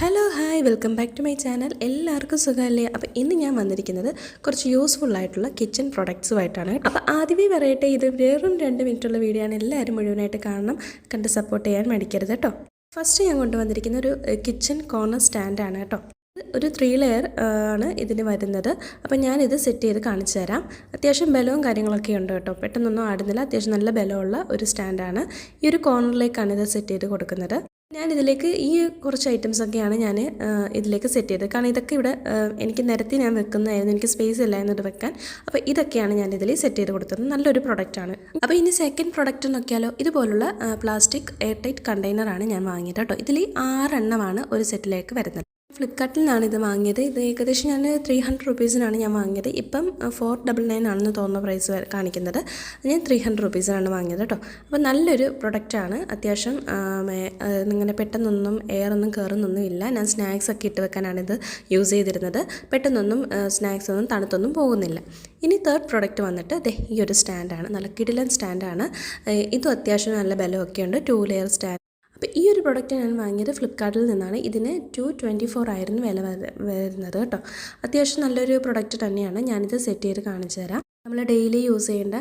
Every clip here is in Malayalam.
Hello hi welcome back to my channel എല്ലാവർക്കും സുഖമല്ലേ? അപ്പോൾ ഇന്ന് ഞാൻ വന്നിരിക്കുന്നത് കുറച്ച് യൂസ്ഫുൾ ആയിട്ടുള്ള കിച്ചൺ പ്രൊഡക്ട്സുമായിട്ടാണ് അപ്പോൾ ആദ്യമേ പറയട്ടെ ഇത് വെറും രണ്ട് മിനിറ്റുള്ള വീഡിയോ ആണ്. എല്ലാവരും മുഴുവനായിട്ട് കാണണം. കണ്ട് സപ്പോർട്ട് ചെയ്യാൻ മടിക്കരുത് കേട്ടോ ഫസ്റ്റ് ഞാൻ കൊണ്ടുവന്നിരിക്കുന്ന ഒരു കിച്ചൺ കോർണർ സ്റ്റാൻഡാണ് കേട്ടോ ഒരു ത്രീ ലെയർ ആണ് ഇതിന് വരുന്നത്. അപ്പോൾ ഞാനിത് സെറ്റ് ചെയ്ത് കാണിച്ചു തരാം. അത്യാവശ്യം ബലവും കാര്യങ്ങളൊക്കെ ഉണ്ട് കേട്ടോ പെട്ടെന്നൊന്നും ആടുന്നില്ല. അത്യാവശ്യം നല്ല ബലമുള്ള ഒരു സ്റ്റാൻഡാണ് ഈ ഒരു കോർണറിലേക്കാണ് ഇത് സെറ്റ് ചെയ്ത് കൊടുക്കുന്നത്. ഞാൻ ഇതിലേക്ക് ഈ കുറച്ച് ഐറ്റംസൊക്കെയാണ് ഞാൻ ഇതിലേക്ക് സെറ്റ് ചെയ്തത്. കാരണം ഇതൊക്കെ ഇവിടെ എനിക്ക് നിരത്തി ഞാൻ വെക്കുന്നതായിരുന്നു. എനിക്ക് സ്പേസ് ഇല്ലായിരുന്നു ഇത് വെക്കാൻ. അപ്പോൾ ഇതൊക്കെയാണ് ഞാൻ ഇതിൽ സെറ്റ് ചെയ്ത് കൊടുത്തത്. നല്ലൊരു പ്രൊഡക്റ്റാണ് അപ്പോൾ ഇനി സെക്കൻഡ് പ്രൊഡക്റ്റ് നോക്കിയാലോ ഇതുപോലുള്ള പ്ലാസ്റ്റിക് എയർ ടൈറ്റ് കണ്ടെയ്നറാണ് ഞാൻ വാങ്ങിയത് കേട്ടോ. ഇതിൽ ആറെണ്ണമാണ് ഒരു സെറ്റിലേക്ക് വരുന്നത്. ഫ്ലിപ്കാർട്ടിൽ നിന്നാണ് ഇത് വാങ്ങിയത്. ഇത് ഏകദേശം ഞാൻ ത്രീ ഹൺഡ്രഡ് റുപ്പീസിനാണ് ഞാൻ വാങ്ങിയത്. ഇപ്പം ഫോർ ഡബിൾ നയൻ ആണെന്ന് തോന്നുന്ന പ്രൈസ് കാണിക്കുന്നത്. ഞാൻ ത്രീ ഹൺഡ്രഡ് റുപ്പീസിനാണ് വാങ്ങിയത് കേട്ടോ അപ്പോൾ നല്ലൊരു പ്രൊഡക്റ്റാണ് അത്യാവശ്യം ഇങ്ങനെ പെട്ടെന്നൊന്നും എയർ ഒന്നും കയറുന്നൊന്നും ഇല്ല. ഞാൻ സ്നാക്സ് ഒക്കെ ഇട്ട് വെക്കാനാണ് ഇത് യൂസ് ചെയ്തിരുന്നത്. പെട്ടെന്നൊന്നും സ്നാക്സ് ഒന്നും തണുത്തൊന്നും പോകുന്നില്ല. ഇനി തേർഡ് പ്രൊഡക്റ്റ് വന്നിട്ട് ഈ ഒരു സ്റ്റാൻഡാണ് നല്ല കിടിലൻ സ്റ്റാൻഡാണ് ഇതും അത്യാവശ്യം നല്ല ബലമൊക്കെ ഉണ്ട് ടു ലെയർ സ്റ്റാൻഡ് അപ്പോൾ ഈ ഒരു പ്രൊഡക്റ്റ് ഞാൻ വാങ്ങിയത് ഫ്ലിപ്കാർട്ടിൽ നിന്നാണ്. ഇതിന് ടു ട്വന്റി ഫോർ ആയിരുന്നു വില വരുന്നത് കേട്ടോ. അത്യാവശ്യം നല്ലൊരു പ്രൊഡക്റ്റ് തന്നെയാണ്. ഞാനിത് സെറ്റ് ചെയ്ത് കാണിച്ചു തരാം. നമ്മൾ ഡെയിലി യൂസ് ചെയ്യേണ്ട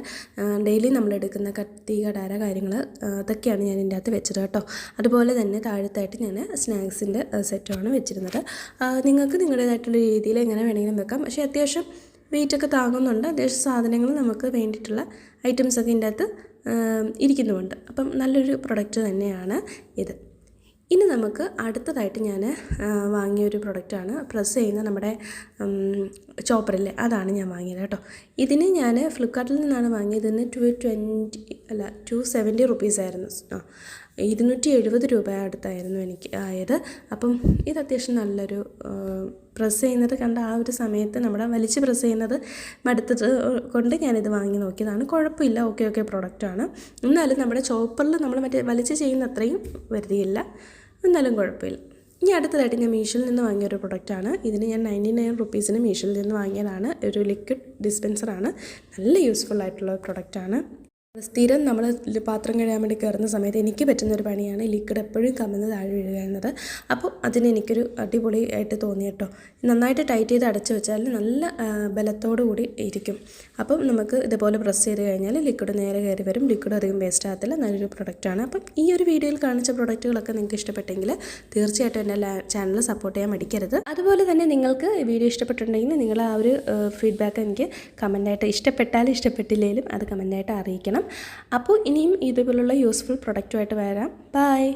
ഡെയിലി നമ്മൾ എടുക്കുന്ന കത്തി കടാര കാര്യങ്ങൾ അതൊക്കെയാണ് ഞാൻ ഇതിന്റെ അകത്ത് വെച്ചത് കേട്ടോ. അതുപോലെ തന്നെ താഴത്തായിട്ട് ഞാൻ സ്നാക്സിന്റെ സെറ്റുമാണ് വെച്ചിരുന്നത്. നിങ്ങൾക്ക് നിങ്ങളുടേതായിട്ടുള്ള രീതിയിൽ എങ്ങനെ വേണമെങ്കിലും വെക്കാം. പക്ഷേ അത്യാവശ്യം വെയിറ്റൊക്കെ താങ്ങുന്നുണ്ട്. അത്യാവശ്യം സാധനങ്ങൾ നമുക്ക് വേണ്ടിയിട്ടുള്ള ഐറ്റംസൊക്കെ ഇതിന്റെ അകത്ത് ഇരിക്കുന്നുമുണ്ട്. അപ്പം നല്ലൊരു പ്രൊഡക്റ്റ് തന്നെയാണ് ഇത്. ഇനി നമുക്ക് അടുത്തതായിട്ട് ഞാൻ വാങ്ങിയ ഒരു പ്രൊഡക്റ്റാണ് പ്രസ് ചെയ്യുന്ന നമ്മുടെ ചോപ്പറില്ലേ അതാണ് ഞാൻ വാങ്ങിയത് കേട്ടോ. ഇതിന് ഞാൻ ഫ്ലിപ്കാർട്ടിൽ നിന്നാണ് വാങ്ങിയത്. ഇതിന് ടു ട്വന്റി അല്ല ടു സെവന്റി റുപ്പീസ് ആയിരുന്നു. ആ ഇരുന്നൂറ്റി എഴുപത് രൂപ അടുത്തായിരുന്നു എനിക്ക് ആയത്. അപ്പം ഇത് അത്യാവശ്യം നല്ലൊരു പ്രസ് ചെയ്യുന്നത് കണ്ട ആ ഒരു സമയത്ത് നമ്മുടെ വലിച്ച് പ്രസ് ചെയ്യുന്നത് മടുത്തത് കൊണ്ട് ഞാനിത് വാങ്ങി നോക്കിയതാണ്. കുഴപ്പമില്ല ഓക്കെ ഓക്കെ പ്രൊഡക്റ്റാണ് എന്നാലും നമ്മുടെ ചോപ്പറിൽ നമ്മൾ മറ്റേ വലിച്ച് ചെയ്യുന്ന അത്രയും വരുതിയില്ല. എന്നാലും കുഴപ്പമില്ല. ഇനി അടുത്തതായിട്ട് ഞാൻ മീഷോയിൽ നിന്ന് വാങ്ങിയ ഒരു പ്രൊഡക്റ്റാണ് ഇതിന് ഞാൻ നയന്റി നയൻ റുപ്പീസിന് മീഷോയിൽ നിന്ന് വാങ്ങിയതാണ്. ഒരു ലിക്വിഡ് ഡിസ്പെൻസറാണ് നല്ല യൂസ്ഫുൾ ആയിട്ടുള്ള പ്രൊഡക്റ്റാണ് സ്ഥിരം നമ്മൾ പാത്രം കഴുകാൻ വേണ്ടി കയറുന്ന സമയത്ത് എനിക്ക് പറ്റുന്ന ഒരു പണിയാണ് ലിക്വിഡ് എപ്പോഴും കമന്ന് താഴെ വീഴുക എന്നത്. അപ്പോൾ അതിന് എനിക്കൊരു അടിപൊളി ആയിട്ട് തോന്നി കേട്ടോ. നന്നായിട്ട് ടൈറ്റ് ചെയ്ത് അടച്ചു വെച്ചാൽ നല്ല ബലത്തോടു കൂടി ഇരിക്കും. അപ്പം നമുക്ക് ഇതുപോലെ പ്രസ് ചെയ്ത് കഴിഞ്ഞാൽ ലിക്വിഡ് നേരെ കയറി വരും. ലിക്വിഡ് അധികം വേസ്റ്റ് ആകത്തില്ല. നല്ലൊരു പ്രൊഡക്റ്റാണ് അപ്പം ഈ ഒരു വീഡിയോയിൽ കാണിച്ച പ്രൊഡക്റ്റുകളൊക്കെ നിങ്ങൾക്ക് ഇഷ്ടപ്പെട്ടെങ്കിൽ തീർച്ചയായിട്ടും എന്റെ ചാനൽ സപ്പോർട്ട് ചെയ്യാൻ മടിക്കരുത്. അതുപോലെ തന്നെ നിങ്ങൾക്ക് വീഡിയോ ഇഷ്ടപ്പെട്ടിട്ടുണ്ടെങ്കിൽ നിങ്ങൾ ആ ഒരു ഫീഡ്ബാക്ക് എനിക്ക് കമന്റായിട്ട് ഇഷ്ടപ്പെട്ടാലും ഇഷ്ടപ്പെട്ടില്ലെങ്കിലും അത് കമന്റായിട്ട് അറിയിക്കണം. അപ്പോൾ ഇനിയും ഇതുപോലുള്ള യൂസ്ഫുൾ പ്രൊഡക്റ്റുമായിട്ട് വരാം. ബൈ